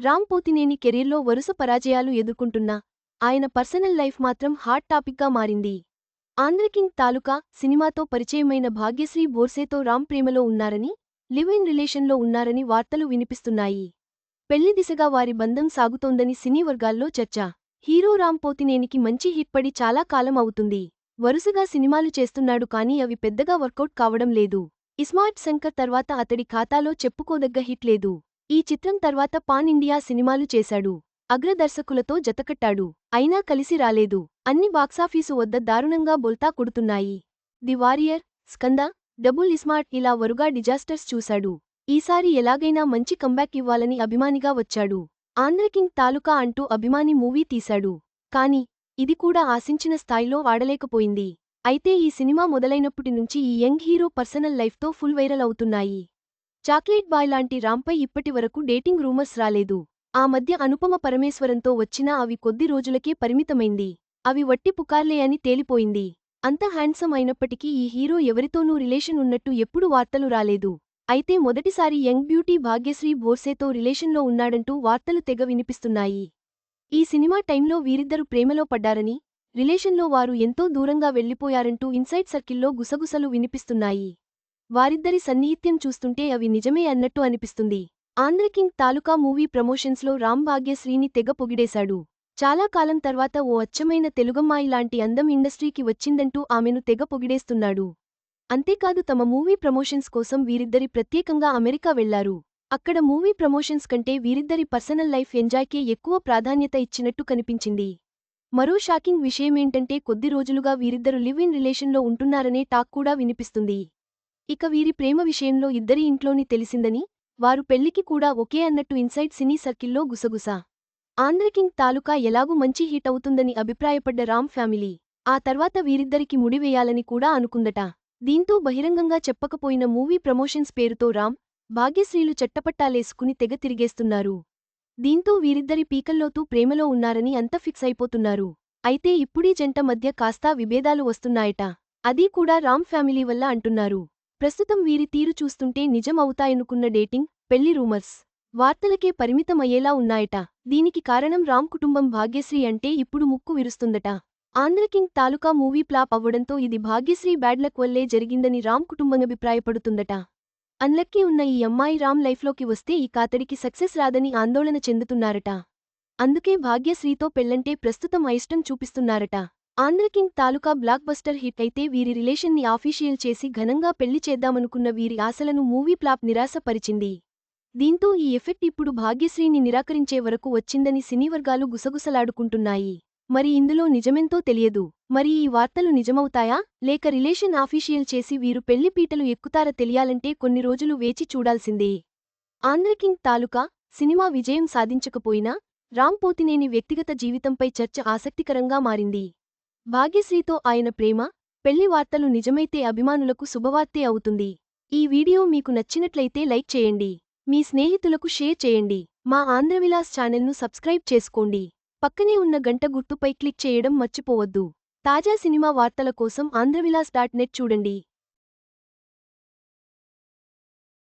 రామ్ పోతినేని కెరీర్లో వరుస పరాజయాలు ఎదుర్కొంటున్నా. ఆయన పర్సనల్ లైఫ్ మాత్రం హాట్ టాపిక్గా మారింది. ఆంధ్రకింగ్ తాలూకా సినిమాతో పరిచయమైన భాగ్యశ్రీ బోర్సేతో రామ్ ప్రేమలో ఉన్నారని లివ్ ఇన్ రిలేషన్లో ఉన్నారని వార్తలు వినిపిస్తున్నాయి. పెళ్ళి దిశగా వారి బంధం సాగుతోందని సినీ వర్గాల్లో చర్చ. హీరో రామ్ పోతినేనికి మంచి హిట్ పడి చాలా కాలం అవుతుంది. వరుసగా సినిమాలు చేస్తున్నాడు కానీ అవి పెద్దగా వర్కౌట్ కావడం లేదు. ఇస్మార్ట్ శంకర్ తర్వాత అతడి ఖాతాలో చెప్పుకోదగ్గ హిట్ లేదు. ఈ చిత్రం తర్వాత పాన్ ఇండియా సినిమాలు చేశాడు. అగ్రదర్శకులతో జతకట్టాడు. అయినా కలిసి రాలేదు. అన్ని బాక్సాఫీసు వద్ద దారుణంగా బొల్తా కొడుతున్నాయి. The warrior Skanda double ismart ఇలా వరుగా డిజాస్టర్స్ చూశాడు. ఈసారి ఎలాగైనా మంచి కంబ్యాక్ ఇవ్వాలని అభిమానిగా వచ్చాడు. ఆంధ్రకింగ్ తాలూకా అంటూ అభిమాని మూవీ తీశాడు. కాని ఇది కూడా ఆశించిన స్థాయిలో ఆడలేకపోయింది అయితే ఈ సినిమా మొదలైనప్పటి నుంచి ఈ యంగ్ హీరో పర్సనల్ లైఫ్తో ఫుల్ వైరల్ అవుతున్నాయి. చాక్లెట్ బాయ్ లాంటి రాంపై ఇప్పటి వరకు డేటింగ్ రూమర్స్ రాలేదు. ఆ మధ్య అనుపమ పరమేశ్వరంతో వచ్చినా అవి కొద్ది రోజులకే పరిమితమైంది. అవి వట్టి పుకార్లే అని తేలిపోయింది. అంత హ్యాండ్సమ్ అయినప్పటికీ ఈ హీరో ఎవరితోనూ రిలేషన్ ఉన్నట్టు ఎప్పుడూ వార్తలు రాలేదు. అయితే మొదటిసారి యంగ్ బ్యూటీ భాగ్యశ్రీ బోర్సేతో రిలేషన్లో ఉన్నాడంటూ వార్తలు తెగ వినిపిస్తున్నాయి. ఈ సినిమా టైంలో వీరిద్దరు ప్రేమలో పడ్డారని రిలేషన్లో వారు ఎంతో దూరంగా వెళ్ళిపోయారంటూ ఇన్సైడ్ సర్కిల్లో గుసగుసలు వినిపిస్తున్నాయి. వారిద్దరి సన్నిహిత్యం చూస్తుంటే అవి నిజమే అన్నట్టు అనిపిస్తుంది. ఆంధ్రకింగ్ తాలూకా మూవీ ప్రమోషన్స్లో రామ్ భాగ్యశ్రీని తెగ పొగిడేశాడు. చాలా కాలం తర్వాత ఓ అచ్చమైన తెలుగమ్మాయి లాంటి అందం ఇండస్ట్రీకి వచ్చిందంటూ ఆమెను తెగ పొగిడేస్తున్నాడు. అంతేకాదు తమ మూవీ ప్రమోషన్స్ కోసం వీరిద్దరి ప్రత్యేకంగా అమెరికా వెళ్ళారు. అక్కడ మూవీ ప్రమోషన్స్ కంటే వీరిద్దరి పర్సనల్ లైఫ్ ఎంజాయ్కే ఎక్కువ ప్రాధాన్యత ఇచ్చినట్టు కనిపించింది. మరో షాకింగ్ విషయమేంటంటే కొద్ది రోజులుగా వీరిద్దరు లివ్ ఇన్ రిలేషన్లో ఉంటున్నారనే టాక్ కూడా వినిపిస్తుంది. ఇక వీరి ప్రేమ విషయంలో ఇద్దరి ఇంట్లోని తెలిసిందని వారు పెళ్ళికి కూడా ఒకే అన్నట్టు ఇన్సైడ్ సినీ సర్కిల్లో గుసగుస. ఆంధ్రకింగ్ తాలూకా ఎలాగూ మంచి హిట్ అవుతుందని అభిప్రాయపడ్డ రామ్ ఫ్యామిలీ ఆ తర్వాత వీరిద్దరికి ముడివేయాలని కూడా అనుకుందట. దీంతో బహిరంగంగా చెప్పకపోయిన మూవీ ప్రమోషన్స్ పేరుతో రామ్ భాగ్యశ్రీలు చట్టపట్టాలేసుకుని తెగ తిరిగేస్తున్నారు. దీంతో వీరిద్దరి పీకల్లోతూ ప్రేమలో ఉన్నారని అంత ఫిక్స్ అయిపోతున్నారు. అయితే ఇప్పుడీ జంట మధ్య కాస్తా విభేదాలు వస్తున్నాయట. అదీ కూడా రామ్ ఫ్యామిలీ వల్ల అంటున్నారు. ప్రస్తుతం వీరి తీరు చూస్తుంటే నిజం అవుతాయనుకున్న డేటింగ్ పెళ్ళి రూమర్స్. వార్తలకే పరిమితమయ్యేలా ఉన్నాయట. దీనికి కారణం రామ్ కుటుంబం భాగ్యశ్రీ అంటే ఇప్పుడు ముక్కు విరుస్తుందట. ఆంధ్రకింగ్ తాలూకా మూవీ ప్లాప్ అవ్వడంతో ఇది భాగ్యశ్రీ బ్యాడ్లక్ వల్లే జరిగిందని రామ్ కుటుంబం అభిప్రాయపడుతుందట. అన్లక్కీ ఉన్న ఈ అమ్మాయి రామ్ లైఫ్లోకి వస్తే ఈ కాతడికి సక్సెస్ రాదని ఆందోళన చెందుతున్నారట. అందుకే భాగ్యశ్రీతో పెళ్ళంటే ప్రస్తుతం అయిష్టం చూపిస్తున్నారట. Andhra King Taluka blockbuster hit అయితే వీరి రిలేషన్ని ఆఫీషియల్ చేసి ఘనంగా పెళ్ళి చేద్దామనుకున్న వీరి ఆశలను మూవీ ప్లాప్ నిరాశపరిచింది. దీంతో ఈ ఎఫెక్ట్ ఇప్పుడు భాగ్యశ్రీని నిరాకరించే వరకు వచ్చిందని సినీవర్గాలు గుసగుసలాడుకుంటున్నాయి. మరి ఇందులో నిజమెంతో తెలియదు. మరి ఈ వార్తలు నిజమవుతాయా? లేక రిలేషన్ ఆఫీషియల్ చేసి వీరు పెళ్ళి పీటలు ఎక్కుతారా తెలియాలంటే కొన్ని రోజులు వేచి చూడాల్సిందే. ఆంధ్రకింగ్ తాలూకా సినిమా విజయం సాధించకపోయినా రామ్ పోతినేని వ్యక్తిగత జీవితంపై చర్చ ఆసక్తికరంగా మారింది. భాగ్యశ్రీతో ఆయన ప్రేమ పెళ్ళి వార్తలు నిజమైతే అభిమానులకు శుభవార్తే అవుతుంది. ఈ వీడియో మీకు నచ్చినట్లయితే లైక్ చేయండి. మీ స్నేహితులకు షేర్ చేయండి. మా ఆంధ్రవిలాస్ ఛానల్ను సబ్స్క్రైబ్ చేసుకోండి. పక్కనే ఉన్న గంట గుర్తుపై క్లిక్ చేయడం మర్చిపోవద్దు. తాజా సినిమా వార్తల కోసం ఆంధ్రవిలాస్ డాట్ నెట్ చూడండి.